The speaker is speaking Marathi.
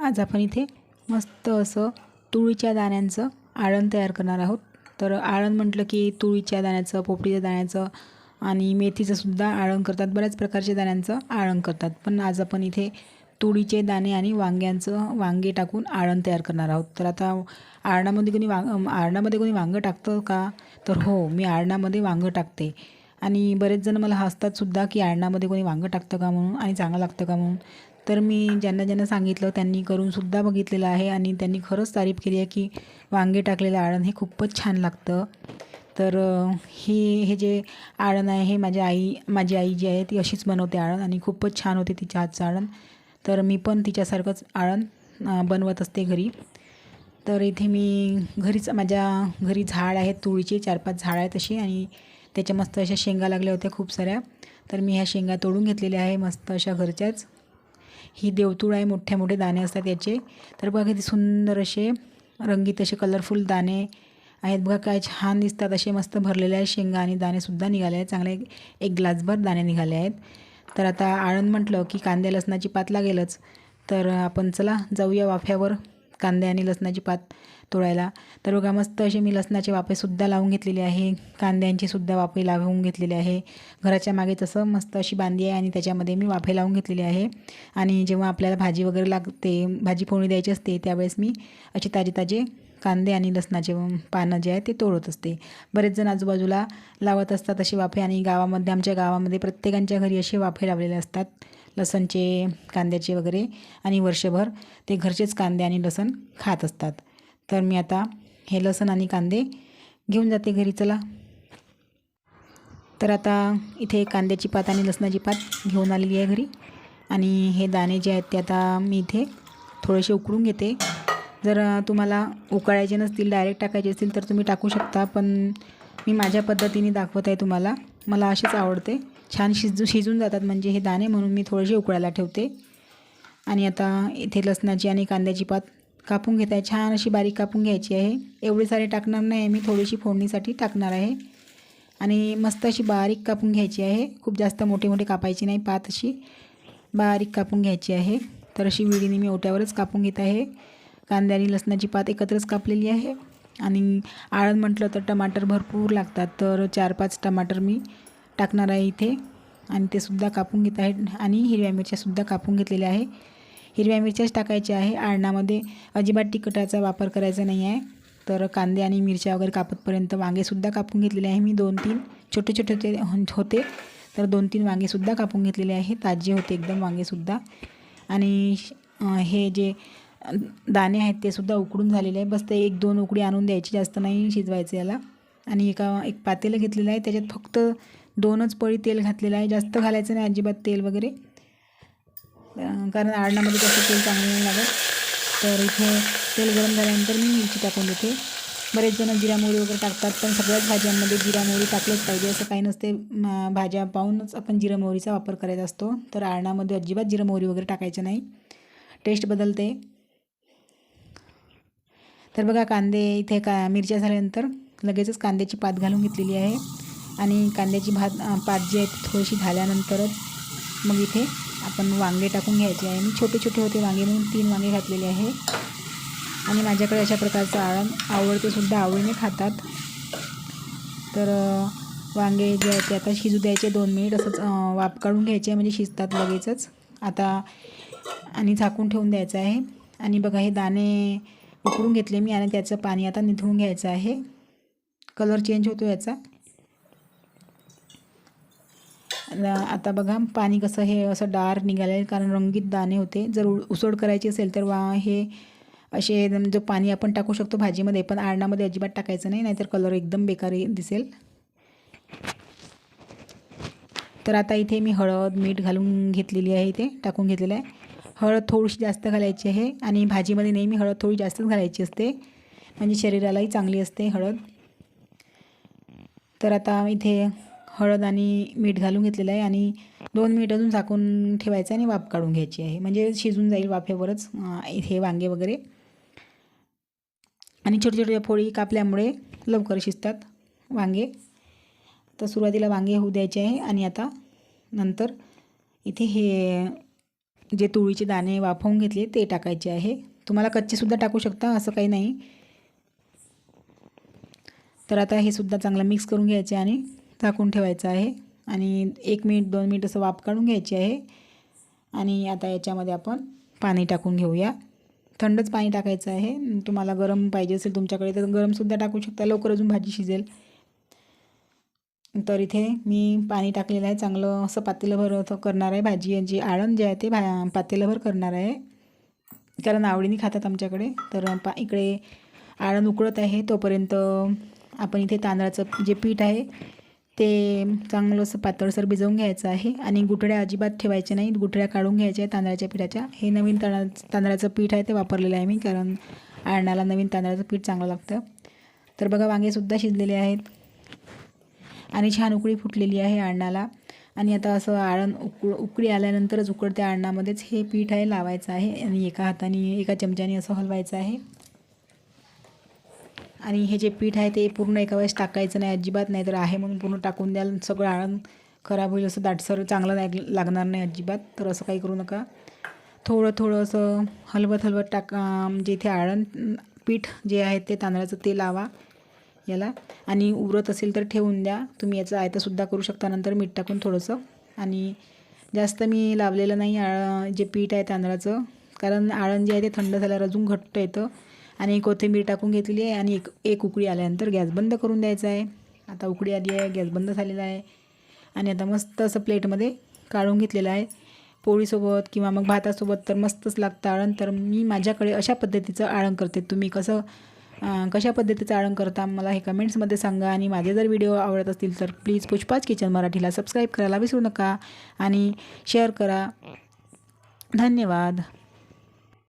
आज आपण इथे मस्त असं तुळीच्या दाण्यांचं आळण तयार करणार आहोत. तर आळण म्हटलं की तुळीच्या दाण्याचं पोपटीच्या दाण्याचं आणि मेथीचंसुद्धा आळण करतात. बऱ्याच प्रकारच्या दाण्यांचं आळण करतात. पण आज आपण इथे तुळीचे दाणे आणि वांग्यांचं वांगे टाकून आळण तयार करणार आहोत. तर आता आळणामध्ये कोणी वांग आळणामध्ये कोणी वांगं टाकतं का? तर हो मी आळणामध्ये वांगं टाकते. आणि बरेच जण मला हसतात सुद्धा की आळणामध्ये कोणी वांगं टाकतं का म्हणून आणि चांगलं लागतं का म्हणून. तर मी ज्यांना ज्यांना सांगितलं त्यांनी करून सुद्धा बघितलेलं आहे आणि त्यांनी खरंच तारीफ केली आहे की वांगे टाकलेलं आळण हे खूपच छान लागतं. तर हे हे जे आळण आहे हे माझ्या आई माझी आई जी आहे ती अशीच बनवते आळण आणि खूपच छान होते तिच्या हातचं आळण. तर मी पण तिच्यासारखंच आळण बनवत असते घरी. तर इथे मी घरीच माझ्या घरी झाड आहेत तुळीचे चार पाच झाड आहेत अशी आणि त्याच्या मस्त अशा शेंगा लागल्या होत्या खूप साऱ्या. तर मी ह्या शेंगा तोडून घेतलेल्या आहे मस्त अशा घरच्याच. ही देवतूळ आहे मोठे मोठे दाणे असतात याचे. तर बघा किती सुंदर असे रंगीत असे कलरफुल दाणे आहेत. बघा काय छान दिसतात असे मस्त भरलेले आहेत शेंगा आणि दाणेसुद्धा निघाले आहेत. चांगले एक- एक ग्लासभर दाणे निघाले आहेत. तर आता आळण म्हटलं की कांदे लसणाची पात लागेलच. तर आपण चला जाऊया वाफ्यावर. कांदे आणि लसणाची पात तोडायला. तर बघा मस्त असे मी लसणाचे वाफेसुद्धा लावून घेतलेले आहे. कांद्यांची सुद्धा वाफे लावून घेतलेले आहे. घराच्या मागे तसं मस्त अशी बांधी आहे आणि त्याच्यामध्ये मी वाफे लावून घेतलेली आहे. आणि जेव्हा आपल्याला भाजी वगैरे लागते भाजी फोडणी द्यायची असते त्यावेळेस मी असे ताजे ताजे कांदे आणि लसणाचे पानं जे आहे ते तोडत असते. बरेच जण आजूबाजूला लावत असतात असे वाफे आणि गावामध्ये आमच्या गावामध्ये प्रत्येकांच्या घरी असे वाफे लावलेले असतात. लसणचे कांद्याचे वगैरे आणि वर्षभर ते घरचेच कांदे आणि लसण खात असतात. तर मी आता हे लसण आणि कांदे घेऊन जाते घरी चला. तर आता इथे कांद्याची पात आणि लसणाची पात घेऊन आलेली आहे घरी. आणि हे दाणे जे आहेत ते आता मी इथे थोडेसे उकळून घेते. जर तुम्हाला उकळायचे नसतील डायरेक्ट टाकायचे असतील तर तुम्ही टाकू शकता पण मी माझ्या पद्धतीने दाखवत आहे तुम्हाला. मला असेच आवडते. छान शिजू शिजून जातात. म्हणजे हे दाणे म्हणून मी थोडेसे उकळायला ठेवते. आणि आता इथे लसणाची आणि कांद्याची पात कापून घेत आहे. छान अशी बारीक कापून घ्यायची आहे. एवढी सारी टाकणार नाही आहे मी. थोडीशी फोडणीसाठी टाकणार आहे. आणि मस्त अशी बारीक कापून घ्यायची आहे. खूप जास्त मोठे मोठे कापायची नाही. पात अशी बारीक कापून घ्यायची आहे. तर अशी विडीने मी ओट्यावरच कापून घेत आहे. कांदे आणि लसणाची पात एकत्रच कापलेली आहे. आणि आळण म्हटलं तर टमाटर भरपूर लागतात. तर चार पाच टमाटर मी टाकणार आहे इथे. आणि ते सुद्धा कापून घेत आहे आणि हिरव्या मिरच्यासुद्धा कापून घेतलेल्या आहे. हिरव्या मिरच्याच टाकायच्या आहे. आळणामध्ये अजिबात तिखटाचा वापर करायचा नाही आहे. तर कांदे आणि मिरच्या वगैरे कापतपर्यंत वांगेसुद्धा कापून घेतलेले आहे मी. दोन तीन छोटे छोटे होते होते. तर दोन तीन वांगेसुद्धा कापून घेतलेले आहे. ताजे होते एकदम वांगेसुद्धा आणि हे जे दाणे आहेत ते सुद्धा उकडून झालेले आहे. बस ते एक दोन उकडी आणून द्यायची जास्त नाही शिजवायचं याला. आणि एका एक पातेलं घेतलेलं आहे. त्याच्यात फक्त दोनच पळी तेल घातलेलं आहे. जास्त घालायचं नाही अजिबात तेल वगैरे. कारण आडणामध्ये कसं तेल चांगलं नाही लागत. तर इथे तेल गरम झाल्यानंतर मी मिरची टाकून देते. बरेच जण जिरा मोहरी वगैरे टाकतात पण सगळ्याच भाज्यांमध्ये जिरा मोहरी टाकलंच पाहिजे. असं काही नसते भाज्या पाहूनच आपण जिरा मोहरीचा वापर करायचा असतो. तर आळणामध्ये अजिबात जिरा मोहरी वगैरे टाकायचं नाही. टेस्ट बदलते. तर बघा कांदे इथे का मिरच्या झाल्यानंतर लगेचच कांद्याची पात घालून घेतलेली आहे. आणि कांद्याची भात पात जी आहे थोडीशी झाल्यानंतरच मग इथे आपण वांगे टाकून घ्यायचे आहे. मी छोटे छोटे होते वांगे म्हणून तीन वांगे घातलेले आहे. आणि माझ्याकडे अशा प्रकारचं आळण आवडतेसुद्धा आवडीने खातात. तर वांगे जे आहे ते आता शिजू द्यायचे दोन मिनिट. असंच वाप वाफ काढून घ्यायचे म्हणजे शिजतात लगेचच. आता आणि झाकून ठेवून द्यायचं आहे. आणि बघा हे दाणे उकळून घेतले मी आणि त्याचं पाणी आता निथळून घ्यायचं आहे. कलर चेंज होतो याचा. आता बघा पाणी कसं हे असं डार्क निघालं आहे कारण रंगीत दाणे होते. जर उ- उसळ करायची असेल तर वा हे असे जो पाणी आपण टाकू शकतो भाजीमध्ये पण आळणामध्ये अजिबात टाकायचं नाही नाहीतर कलर एकदम बेकार दिसेल. तर आता इथे मी हळद मीठ घालून घेतलेली आहे इथे टाकून घेतलेलं आहे. हळद थोडीशी जास्त घालायची आहे आणि भाजीमध्ये नेहमी हळद थोडी जास्तच घालायची असते. म्हणजे शरीरालाही चांगली असते हळद. तर आता इथे हळद आणि मीठ घालून घेतलेलं आहे आणि दोन मिनिट अजून झाकून ठेवायचं आणि वाफ काढून घ्यायची आहे. म्हणजे शिजून जाईल वाफेवरच हे वांगे वगैरे. आणि छोटे छोटे फोळी कापल्यामुळे लवकर शिजतात वांगे. तर सुरुवातीला वांगे होऊ द्यायचे आहे आणि आता नंतर इथे हे जे तुळीचे दाणे वाफवून घेतले ते टाकायचे आहे. तुम्हाला कच्चेसुद्धा टाकू शकता असं काही नाही. तर आता हे सुद्धा चांगलं मिक्स करून घ्यायचे आणि झाकून ठेवायचं आहे. आणि एक मिनिट दोन मिनिट असं वाफ काढून घ्यायची आहे. आणि आता याच्यामध्ये आपण पाणी टाकून घेऊया. थंडच पाणी टाकायचं आहे. तुम्हाला गरम पाहिजे असेल तुमच्याकडे तर गरमसुद्धा टाकू शकता. लवकर अजून भाजी शिजेल. तर इथे मी पाणी टाकलेलं आहे. चांगलं असं पातेलंभर करणार आहे. भाजी जी आळण जे आहे ते भा पातेलंभर करणार आहे. कारण आवडीने खातात आमच्याकडे. तर पा इकडे आळण उकळत आहे. तोपर्यंत आपण इथे तांदळाचं जे पीठ आहे ते चांगलं असं पातळसर भिजवून घ्यायचं आहे. आणि गुठळ्या अजिबात ठेवायच्या नाहीत. गुठळ्या काढून घ्यायच्या आहे तांदळाच्या पिठाच्या. हे नवीन तांदळा तांदळाचं पीठ आहे ते वापरलेलं आहे मी कारण आळणाला नवीन तांदळाचं पीठ चांगलं लागतं. तर बघा वांगेसुद्धा शिजलेले आहेत. आणि छान उकळी फुटलेली आहे आळणाला आणि आता असं आळण उकळ उकळी आल्यानंतरच उकडत्या आळणामध्येच हे पीठ आहे लावायचं आहे. आणि एका हाताने एका चमच्याने असं हलवायचं आहे. आणि हे जे पीठ आहे ते पूर्ण एका वेळेस टाकायचं नाही अजिबात नाही तर आहे म्हणून पूर्ण टाकून द्याल. सगळं आळण खराब होईल असं दाटसर चांगलं नाही लागणार नाही अजिबात. तर असं काही करू नका. थोडं थोडं असं हलवत हलवत टाका म्हणजे इथे आळण पीठ जे आहे ते तांदळाचं ते लावा याला. आणि उरत असेल तर ठेवून द्या. तुम्ही याचं आयतंसुद्धा करू शकता. नंतर मीठ टाकून थोडंसं. आणि जास्त मी लावलेलं नाही आळ जे पीठ आहे तांदळाचं. कारण आळण जे आहे ते थंड झाल्यावर अजून घट्ट येतं. आणि कोथिंबीर टाकून घेतलेली आहे आणि एक एक उकळी आल्यानंतर गॅस बंद करून द्यायचा आहे. आता उकळी आली आहे गॅस बंद झालेला आहे. आणि आता मस्त असं प्लेटमध्ये काढून घेतलेलं आहे. पोळीसोबत किंवा मग भातासोबत तर मस्तच लागतं आळण. तर मी माझ्याकडे अशा पद्धतीचं आळण करते. तुम्ही कसं कशा पद्धतीचं आळण करता मला हे कमेंट्समध्ये सांगा. आणि माझे जर व्हिडिओ आवडत असतील तर प्लीज पुष्पाच किचन मराठीला सबस्क्राईब करायला विसरू नका. आणि शेअर करा. धन्यवाद.